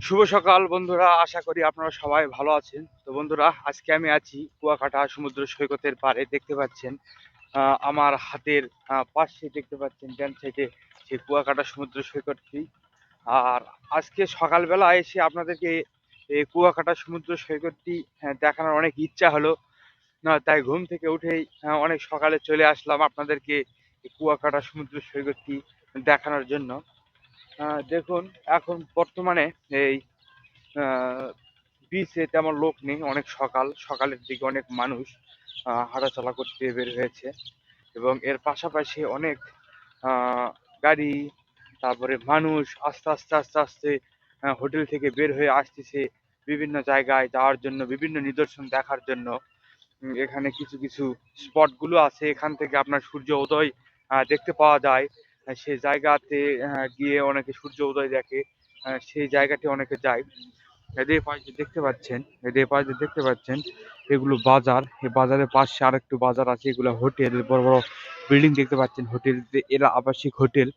শুভ সকাল বন্ধুরা আশা করি আপনারা সবাই ভালো আছেন। তো বন্ধুরা আজকে আমি আছি কুয়াকাটা সমুদ্র সৈকতের পারে দেখতে পাচ্ছেন আমার হাতের পাশে দেখতে পাচ্ছেন ড্যাম থেকে সেই কুয়াকাটা সমুদ্র সৈকতটি। আর আজকে সকালবেলা এসে আপনাদেরকে এই কুয়াকাটা সমুদ্র সৈকতটি আহ, দেখানোর অনেক ইচ্ছা হলো। না তাই ঘুম থেকে উঠেই আহ, অনেক সকালে চলে আসলাম আপনাদেরকে কুয়াকাটা সমুদ্র সৈকতটি দেখানোর জন্য। দেখুন, এখন বর্তমানে এই বিচে তেমন লোক নেই, অনেক সকাল, সকালের দিকে অনেক মানুষ হাঁটাচলা করতে বের হয়েছে এবং এর পাশাপাশি অনেক গাড়ি, তারপরে মানুষ আস্তে আস্তে আস্তে আস্তে হোটেল থেকে বের হয়ে আসতেছে বিভিন্ন জায়গায় যাওয়ার জন্য, বিভিন্ন নিদর্শন দেখার জন্য। এখানে কিছু কিছু স্পটগুলো আছে, এখান থেকে আপনার সূর্য, উদয় দেখতে পাওয়া যায়। সেই জায়গাতে গিয়ে অনেকে সূর্য উদয় দেখে সেই জায়গাটি অনেকে যায়। এদের পাশে দেখতে পাচ্ছেন, এদের পাশে দেখতে পাচ্ছেন, এগুলো বাজার। এই বাজারের পাশে আর একটু বাজার আছে, এগুলো হোটেল, বড় বড় বিল্ডিং দেখতে পাচ্ছেন। হোটেল এরা আবাসিক হোটেল।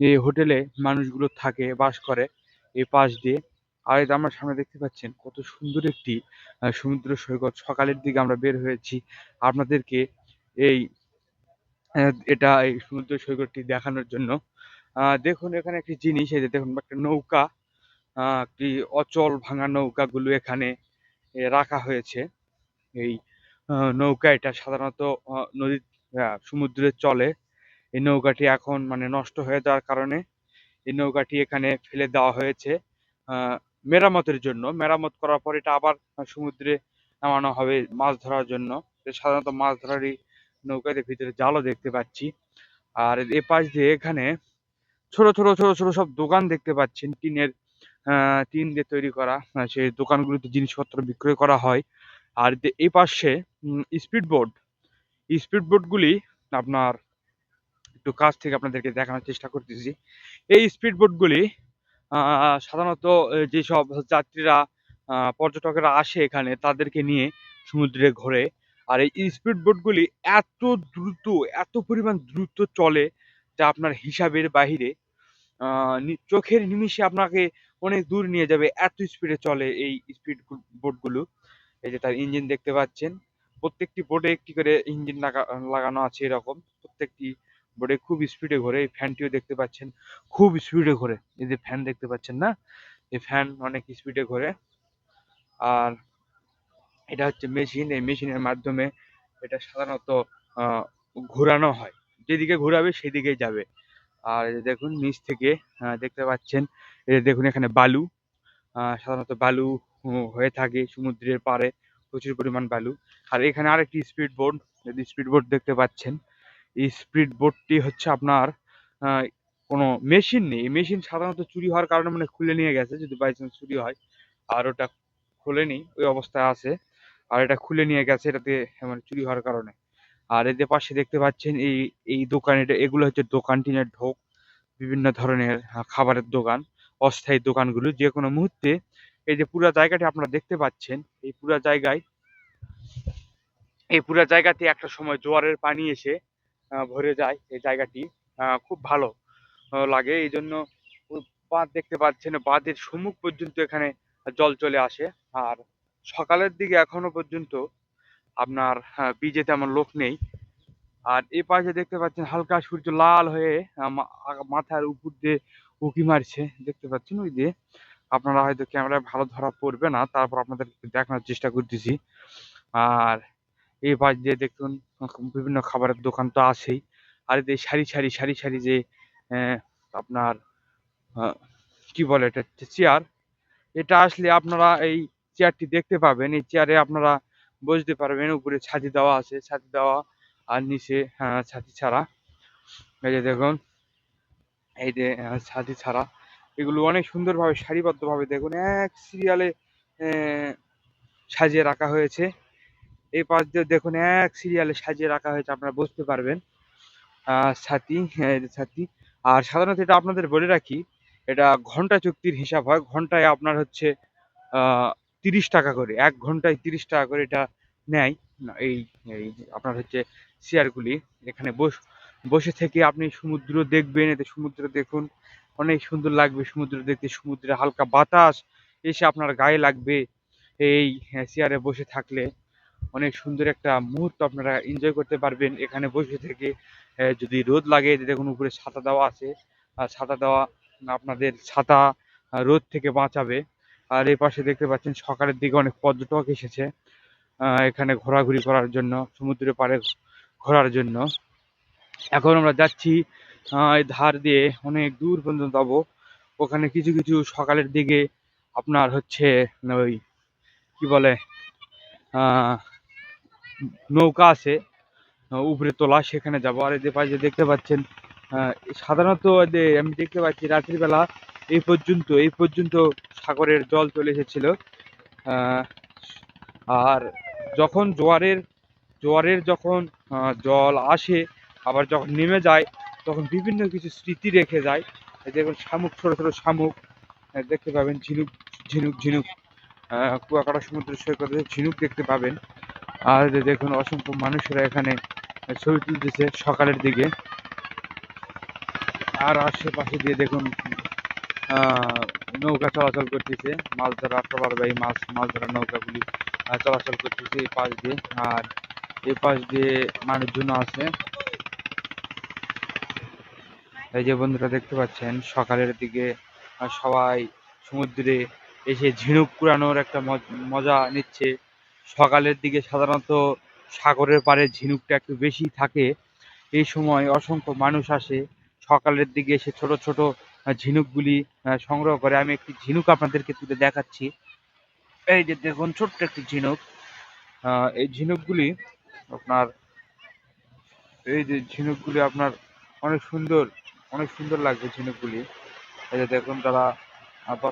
এই হোটেলে মানুষগুলো থাকে, বাস করে এই পাশ দিয়ে। আর যে আমরা সামনে দেখতে পাচ্ছেন, কত সুন্দর একটি সমুদ্র সৈকত। সকালের দিকে আমরা বের হয়েছি। আপনাদেরকে এই এটা এই সমুদ্র সৈকতটি দেখানোর জন্য। দেখুন, এখানে একটি জিনিস, এই যে দেখুন, একটা নৌকা একটি অচল ভাঙা নৌকাগুলো এখানে রাখা হয়েছে। এই নৌকা এটা সাধারণত নদীর সমুদ্রে চলে। এই নৌকাটি এখন মানে নষ্ট হয়ে যাওয়ার কারণে, এই নৌকাটি এখানে ফেলে দেওয়া হয়েছে মেরামতের জন্য। মেরামত করার পর এটা আবার সমুদ্রে নামানো হবে মাছ ধরার জন্য। সাধারণত মাছ ধরারই নৌকাতে ভিতরে জালও দেখতে পাচ্ছি। আর এ পাশ দিয়ে এখানে ছোট ছোট ছোট ছোট সব দোকান দেখতে পাচ্ছেন টিনের টিন দিয়ে তৈরি করা সেই দোকানগুলোতে জিনিসপত্র বিক্রয় করা হয়। আর এই পাশে স্পিড বোট। স্পিড বোটগুলি আপনার একটু কাছ থেকে আপনাদেরকে দেখানোর চেষ্টা করতেছি। এই স্পিড আহ, সাধারণত যেসব যাত্রীরা পর্যটকেরা আসে এখানে তাদেরকে নিয়ে সমুদ্রে ঘোরে। আর এই স্পিড বোটগুলি এত দ্রুত, এত পরিমাণ দ্রুত চলে যা আপনার হিসাবের বাহিরে। চোখের নিমিষে আপনাকে অনেক দূর নিয়ে যাবে, এত স্পিডে চলে এই স্পিড বোটগুলো এই যে তার ইঞ্জিন দেখতে পাচ্ছেন, প্রত্যেকটি বোটে একটি করে ইঞ্জিন লাগা, লাগানো আছে এরকম। প্রত্যেকটি বোটে খুব স্পিডে ঘোরে, এই ফ্যানটিও দেখতে পাচ্ছেন, খুব স্পিডে ঘোরে। এই যে ফ্যান দেখতে পাচ্ছেন না? এই ফ্যান অনেক স্পিডে ঘোরে। আর এটা হচ্ছে মেশিন এই মেশিনের মাধ্যমে এটা সাধারণত ঘোরানো হয়। যেদিকে ঘোরাবে সেদিকেই যাবে। আর দেখুন, নিচ থেকে দেখতে পাচ্ছেন দেখুন এখানে বালু সাধারণত বালু হয়ে থাকে সমুদ্রের পাড়ে, প্রচুর পরিমাণ বালু। আর এখানে আরেকটি স্পিড বোট যদি স্পিড বোট দেখতে পাচ্ছেন। এই স্পিড বোটটি হচ্ছে আপনার কোনো মেশিন নেই। মেশিন সাধারণত চুরি হওয়ার কারণে মানে খুলে নিয়ে গেছে, যদি বাই চান্স চুরি হয়। আর ওটা খোলেনি, ওই অবস্থায় আছে। আর এটা খুলে নিয়ে গেছে এটাতে মানে চুরি হওয়ার কারণে। আর এদের পাশে দেখতে পাচ্ছেন এই এই দোকান, এটা, এগুলো হচ্ছে দোকান টিনের ঢোক, বিভিন্ন ধরনের খাবারের দোকান, অস্থায়ী দোকানগুলো। যে কোনো মুহূর্তে এই যে পুরো জায়গাটি আপনারা দেখতে পাচ্ছেন, এই পুরো জায়গায়, এই পুরো জায়গাতে একটা সময় জোয়ারের পানি এসে ভরে যায় এই জায়গাটি। খুব ভালো লাগে। এই জন্য বাঁধ দেখতে পাচ্ছেন, বাঁধের সম্মুখ পর্যন্ত এখানে জল চলে আসে। আর সকালের দিকে এখনও পর্যন্ত আপনার বিজে তেমন লোক নেই। আর এই পাশে দেখতে পাচ্ছেন হালকা সূর্য লাল হয়ে মাথার উপর দিয়ে উঁকি মারছে। দেখতে পাচ্ছেন ওই যে? আপনারা হয়তো ক্যামেরায় ভালো ধরা পড়বে না, তারপর আপনাদের দেখানোর চেষ্টা করতেছি। আর এই পাশ দিয়ে দেখুন, বিভিন্ন খাবারের দোকান তো আছেই। আর এই সারি সারি সারি সারি যে আপনার কি বলে এটা? চেয়ার এটা আসলে আপনারা এই চেয়ারটি দেখতে পাবেন। এই চেয়ারে আপনারা বসতে পারবেন। উপরে ছাতি দেওয়া আছে। ছাতি দেওয়া আর নিচে আহ, ছাতি ছাড়া। এই যে দেখুন এই যে ছাতি ছাড়া। এগুলো অনেক সুন্দরভাবে সারিবদ্ধভাবে দেখুন এক সিরিয়ালে সাজিয়ে রাখা হয়েছে। এই পাশ দিয়ে দেখুন এক সিরিয়ালে সাজিয়ে রাখা হয়েছে। আপনারা বুঝতে পারবেন। ছাতি হ্যাঁ, ছাতি। আর সাধারণত এটা আপনাদের বলে রাখি এটা ঘণ্টা চুক্তির হিসাব হয়। ঘন্টায় আপনার হচ্ছে তিরিশ টাকা করে, এক ঘন্টায় তিরিশ টাকা করে এটা নেয়। এই এই আপনার হচ্ছে চেয়ারগুলি এখানে বস, বসে থেকে আপনি সমুদ্র দেখবেন, এতে সমুদ্র দেখুন, অনেক সুন্দর লাগবে সমুদ্র দেখতে, সমুদ্রে হালকা বাতাস এসে আপনার গায়ে লাগবে। এই চেয়ারে বসে থাকলে অনেক সুন্দর একটা মুহূর্ত আপনারা এনজয় করতে পারবেন। এখানে বসে থেকে যদি রোদ লাগে দেখুন উপরে ছাতা দেওয়া আছে। আর ছাতা দেওয়া, আপনাদের ছাতা রোদ থেকে বাঁচাবে। আর এই পাশে দেখতে পাচ্ছেন সকালের দিকে অনেক পর্যটক এসেছে আহ, এখানে ঘোরাঘুরি করার জন্য সমুদ্রের পাড়ে ঘোরার জন্য। এখন আমরা যাচ্ছি আহ, ধার দিয়ে অনেক দূর পর্যন্ত যাব। ওখানে কিছু কিছু সকালের দিকে আপনার হচ্ছে ওই কি বলে নৌকা আছে উপরে তোলা সেখানে যাব। আর যে পাশে দেখতে পাচ্ছেন সাধারণত আমি দেখতে পাচ্ছি রাত্রিবেলা এই পর্যন্ত এই পর্যন্ত সাগরের জল চলে এসেছিল। আর যখন জোয়ারের জোয়ারের যখন জল আসে, আবার যখন নেমে যায়, তখন বিভিন্ন কিছু স্মৃতি রেখে যায়। দেখুন শামুক, ছোট ছোট শামুক দেখতে পাবেন ঝিনুক ঝিনুক ঝিনুক কুয়াকাটা সমুদ্র সৈকতে ঝিনুক দেখতে পাবেন। আর দেখুন অসংখ্য মানুষেরা এখানে ছবি তুলতেছে সকালের দিকে। আর আশেপাশে দিয়ে দেখুন নৌকা চলাচল করতেছে। মাছ ধরা প্রবালবাহী মাছ মাছ ধরার নৌকাগুলি চলাচল করতেছে এই পাশ দিয়ে। আর এই পাশ দিয়ে মানুষজন আছে। এই যে বন্ধুরা দেখতে পাচ্ছেন, সকালের দিকে সবাই সমুদ্রে এসে ঝিনুক কুড়ানোর একটা মজ- নিচ্ছে। সকালের দিকে সাধারণত সাগরের পাড়ে ঝিনুকটা একটু বেশি থাকে। এই সময় অসংখ্য মানুষ আসে। সকালের দিকে এসে ছোট ছোট ঝিনুকগুলি সংগ্রহ করে। আমি একটি ঝিনুক আপনাদেরকে তুলে দেখাচ্ছি। এই যে দেখুন, ছোট্ট একটি ঝিনুক। এই ঝিনুকগুলি আপনার, এই যে ঝিনুকগুলি আপনার অনেক সুন্দর অনেক সুন্দর লাগবে ঝিনুকগুলি। এই যে দেখুন তারা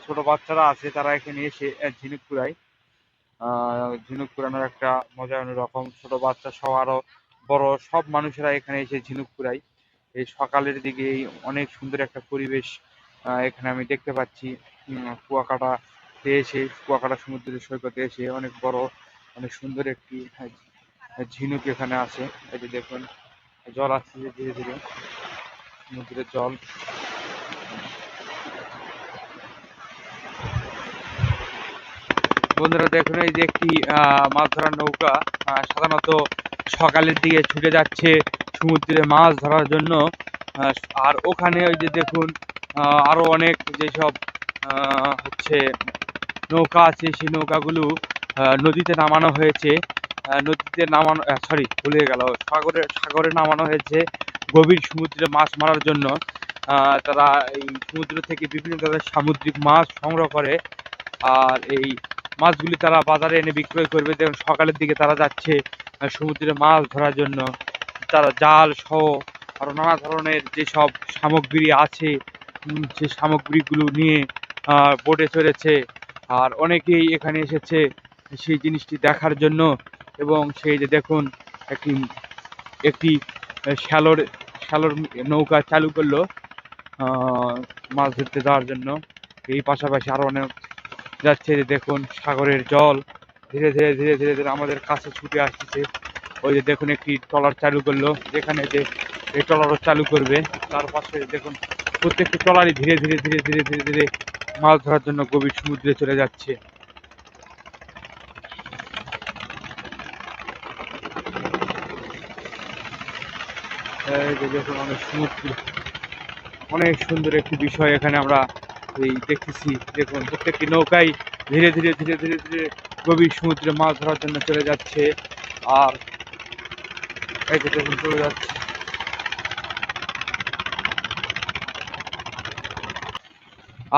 ছোট বাচ্চারা আছে, তারা এখানে এসে ঝিনুক কুড়ায়। ঝিনুক কুড়ানোর একটা মজা অন্যরকম। ছোট বাচ্চা আরও বড় সব মানুষেরা এখানে এসে ঝিনুক কুড়ায়। এই সকালের দিকে এই অনেক সুন্দর একটা পরিবেশ আহ, এখানে আমি দেখতে পাচ্ছি কুয়াকাটা এসে কুয়াকাটা সমুদ্রের সৈকতে এসে অনেক বড় অনেক সুন্দর একটি ঝিনুক এখানে আছে। এই যে দেখুন জল আসছে ধীরে ধীরে সমুদ্রের জল। বন্ধুরা দেখুন এই যে একটি আহ, মাছ ধরার নৌকা সাধারণত সকালের দিকে ছুটে যাচ্ছে সমুদ্রে মাছ ধরার জন্য আর ওখানে ওই যে দেখুন আহ, আরও অনেক যেসব হচ্ছে নৌকা আছে সেই নৌকাগুলো নদীতে নামানো হয়েছে। নদীতে নামানো সরি ভুলে গেল। সাগরে সাগরে নামানো হয়েছে গভীর সমুদ্রে মাছ মারার জন্য। তারা এই সমুদ্র থেকে বিভিন্ন ধরনের সামুদ্রিক মাছ সংগ্রহ করে আর এই মাছগুলি তারা বাজারে এনে বিক্রয় করবে। দেখুন সকালের দিকে তারা যাচ্ছে সমুদ্রে মাছ ধরার জন্য। তারা জাল সহ আরও নানা ধরনের যেসব সামগ্রী আছে সে সামগ্রীগুলো নিয়ে বোটে চড়েছে। আর অনেকেই এখানে এসেছে সেই জিনিসটি দেখার জন্য এবং সেই যে দেখুন, একটি একটি শ্যালোর শ্যালোর নৌকা চালু করল মাছ ধরতে যাওয়ার জন্য। এই পাশাপাশি আরও অনেক যাচ্ছে দেখুন, সাগরের জল ধীরে ধীরে ধীরে ধীরে ধীরে আমাদের কাছে ছুটে আসতেছে ওই যে দেখুন একটি ট্রলার চালু করল, যেখানে যে এই ট্রলারও চালু করবে। তার পাশে দেখুন প্রত্যেকটি ট্রলারই ধীরে ধীরে ধীরে ধীরে ধীরে ধীরে মাছ ধরার জন্য গভীর সমুদ্রে চলে যাচ্ছে। দেখুন অনেক সমুদ্র। অনেক সুন্দর একটি বিষয় এখানে আমরা এই দেখতেছি। দেখুন প্রত্যেকটি নৌকাই ধীরে ধীরে ধীরে ধীরে ধীরে গভীর সমুদ্রে মাছ ধরার জন্য চলে যাচ্ছে। আর এই যে চলে যাচ্ছে।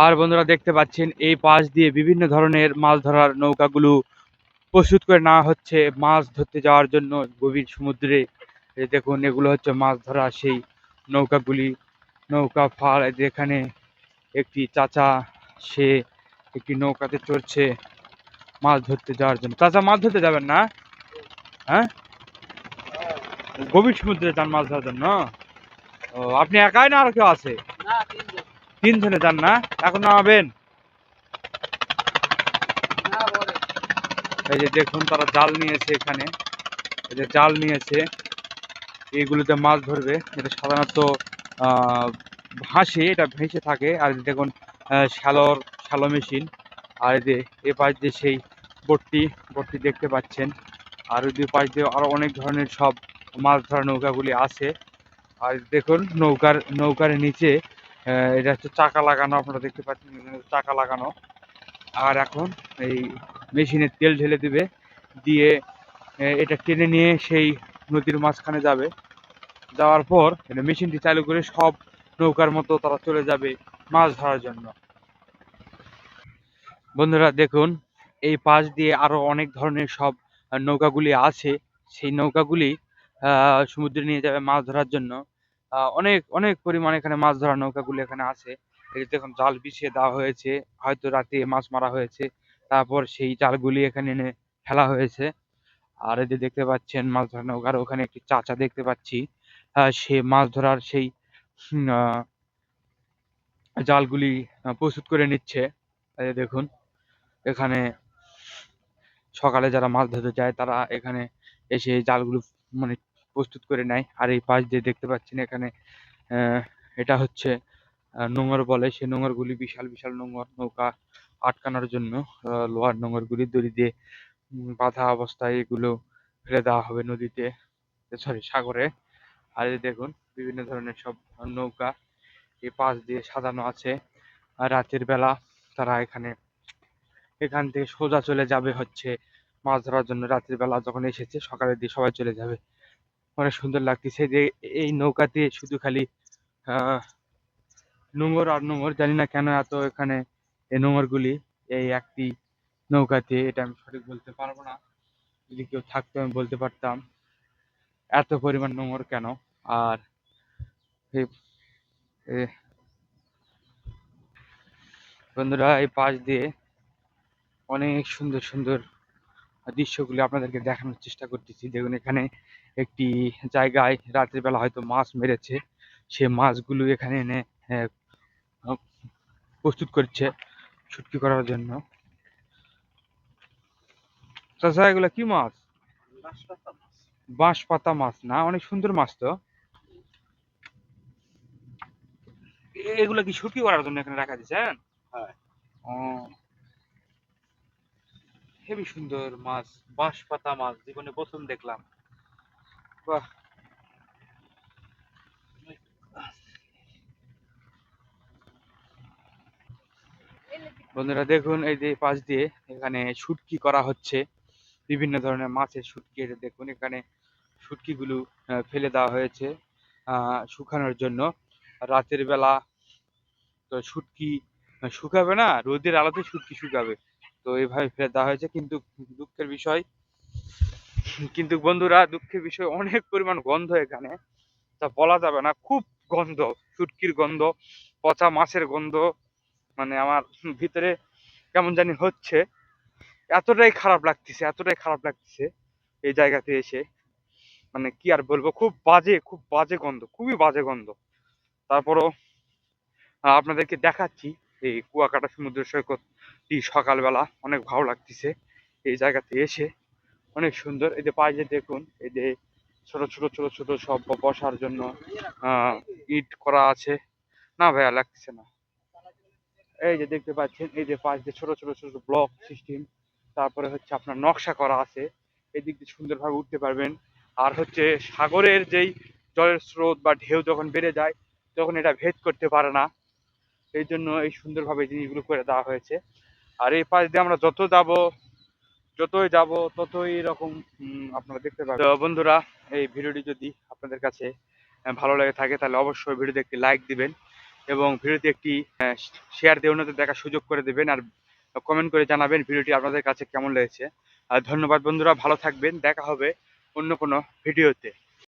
আর বন্ধুরা দেখতে পাচ্ছেন, এই পাশ দিয়ে বিভিন্ন ধরনের মাছ ধরার নৌকাগুলো প্রস্তুত করে নেওয়া হচ্ছে। মাছ ধরতে যাওয়ার জন্য গভীর সমুদ্রে। দেখুন, এগুলো হচ্ছে মাছ ধরা সেই নৌকাগুলি। নৌকা ফাল এই যে এখানে একটি চাচা, সে একটি নৌকাতে চড়ছে মাছ ধরতে যাওয়ার জন্য। চাচা, মাছ ধরতে যাবেন না? হ্যাঁ? গভীর সমুদ্রে যান মাছ ধরার জন্য ও আপনি একাই না আর কেউ আছে? তিন তিনজনে। যান না? এখন নামাবেন? এই যে দেখুন তারা জাল নিয়েছে এখানে। এই যে জাল নিয়েছে। এইগুলোতে মাছ ধরবে। এটা সাধারণত আহ, ভাসে এটা ভেসে থাকে। আর দেখুন শ্যালোর শ্যালো মেশিন। আর এই যে এ পাশ দিয়ে সেই বোটটি বোটটি দেখতে পাচ্ছেন। আর ওই দুই পাশ দিয়ে আরও অনেক ধরনের সব মাছ ধরা নৌকাগুলি আছে। আর দেখুন, নৌকার নৌকার নিচে এটা হচ্ছে চাকা লাগানো, আপনারা দেখতে পাচ্ছেন চাকা লাগানো। আর এখন এই মেশিনে তেল ঢেলে দিবে, দিয়ে এটা টেনে নিয়ে সেই নদীর মাঝখানে যাবে। যাওয়ার পর এটা মেশিনটি চালু করে সব নৌকার মতো তারা চলে যাবে মাছ ধরার জন্য। বন্ধুরা, দেখুন, এই পাশ দিয়ে আরও অনেক ধরনের সব নৌকাগুলি আছে। সেই নৌকাগুলি সমুদ্রে নিয়ে যাবে মাছ ধরার জন্য। অনেক অনেক পরিমাণে এখানে মাছ ধরার নৌকাগুলি এখানে আছে। দেখুন, জাল বিছিয়ে দেওয়া হয়েছে। হয়তো রাতে মাছ মারা হয়েছে। তারপর সেই জালগুলি এখানে এনে ফেলা হয়েছে। আর এই যে দেখতে পাচ্ছেন, মাছ ধরার নৌকার ওখানে একটি চাচা দেখতে পাচ্ছি। সে মাছ ধরার সেই জালগুলি প্রস্তুত করে নিচ্ছে। এই দেখুন, এখানে সকালে যারা মাছ ধরতে যায়, তারা এখানে এসে জালগুলো মানে প্রস্তুত করে নেয়। আর এই পাশ দিয়ে দেখতে পাচ্ছেন এখানে আহ, এটা হচ্ছে নোঙর বলে। সেই নোঙরগুলি বিশাল বিশাল নোঙর নৌকা আটকানোর জন্য লোহার নোঙরগুলি দড়ি দিয়ে বাঁধা অবস্থায় এগুলো ফেলে দেওয়া হবে নদীতে সরি সাগরে। আর দেখুন বিভিন্ন ধরনের সব নৌকা এই পাশ দিয়ে সাজানো আছে। আর রাতের বেলা তারা এখানে এখান থেকে সোজা চলে যাবে হচ্ছে মাছ ধরার জন্য। রাতের বেলা যখন এসেছে সকালের দিকে সবাই চলে যাবে। অনেক সুন্দর লাগতেছে যে এই নৌকাতে শুধু খালি নোঙর আর নোঙর, জানি না কেন এত এখানে এই নোঙরগুলি, এই একটি নৌকাতে, এটা আমি সঠিক বলতে পারব না। যদি কেউ থাকতো আমি বলতে পারতাম, এত পরিমাণ নোঙর কেন? আর বন্ধুরা, এই পাশ দিয়ে অনেক সুন্দর সুন্দর দৃশ্যগুলি আপনাদেরকে দেখানোর চেষ্টা করতেছি। দেখুন এখানে একটি জায়গায় রাতের বেলা হয়তো মাছ মেরেছে। সে মাছগুলো এখানে এনে প্রস্তুত করছে শুটকি করার জন্য। এগুলো কি মাছ? বাঁশ পাতা মাছ না? অনেক সুন্দর মাছ তো। এগুলো কি শুটকি করার জন্য এখানে রাখা দিয়েছেন হ্যাঁ। ও। হেবি সুন্দর মাছ বাঁশ পাতা মাছ জীবনে প্রথম দেখলাম। বাহ। বন্ধুরা, দেখুন এই যে পাশ দিয়ে এখানে শুটকি করা হচ্ছে। বিভিন্ন ধরনের মাছের শুটকি এটা দেখুন এখানে শুটকিগুলো ফেলে দেওয়া হয়েছে শুকানোর জন্য। রাতের বেলা তো শুটকি, শুকাবে না, রোদের আলোতে শুটকি শুকাবে। তো এইভাবে ফেলে দেওয়া হয়েছে, কিন্তু দুঃখের বিষয় কিন্তু বন্ধুরা, দুঃখের বিষয়, অনেক পরিমাণ গন্ধ এখানে। তা বলা যাবে না, খুব গন্ধ, শুটকির গন্ধ, পচা মাছের গন্ধ মানে আমার ভিতরে কেমন জানি হচ্ছে। এতটাই খারাপ লাগতেছে, এতটাই খারাপ লাগতেছে এই জায়গাতে এসে। মানে কি আর বলব, খুব বাজে খুব বাজে গন্ধ, খুবই বাজে গন্ধ। তারপরও আপনাদেরকে দেখাচ্ছি, এই কুয়াকাটা সমুদ্র সৈকতটি সকালবেলা অনেক ভালো লাগতেছে এই জায়গাতে এসে। অনেক সুন্দর। এই যে পাশে দেখুন, এই যে ছোট ছোট ছোট ছোট সব বসার জন্য ইট করা আছে। না ভাইয়া, লাগতেছে না। এই যে দেখতে পাচ্ছেন, এই যে পাশ দিয়ে ছোট ছোট ছোট ব্লক সিস্টেম তারপরে হচ্ছে আপনার নকশা করা আছে। এই দিক দিয়ে সুন্দরভাবে উঠতে পারবেন। আর হচ্ছে সাগরের যেই জলের স্রোত বা ঢেউ যখন বেড়ে যায়, তখন এটা ভেদ করতে পারে না। এই জন্য এই সুন্দরভাবে জিনিসগুলো করে দেওয়া হয়েছে। আর এই পাশ দিয়ে আমরা যত যাব যতই যাব, ততই এরকম আপনারা দেখতে পাবেন। তো বন্ধুরা, এই ভিডিওটি যদি আপনাদের কাছে ভালো লাগে থাকে, তাহলে অবশ্যই ভিডিওতে একটি লাইক দিবেন এবং ভিডিওতে একটি শেয়ার দিয়ে অন্যদের দেখার সুযোগ করে দেবেন আর কমেন্ট করে জানাবেন ভিডিওটি আপনাদের কাছে কেমন লেগেছে। আর ধন্যবাদ বন্ধুরা, ভালো থাকবেন, দেখা হবে অন্য কোনো ভিডিওতে।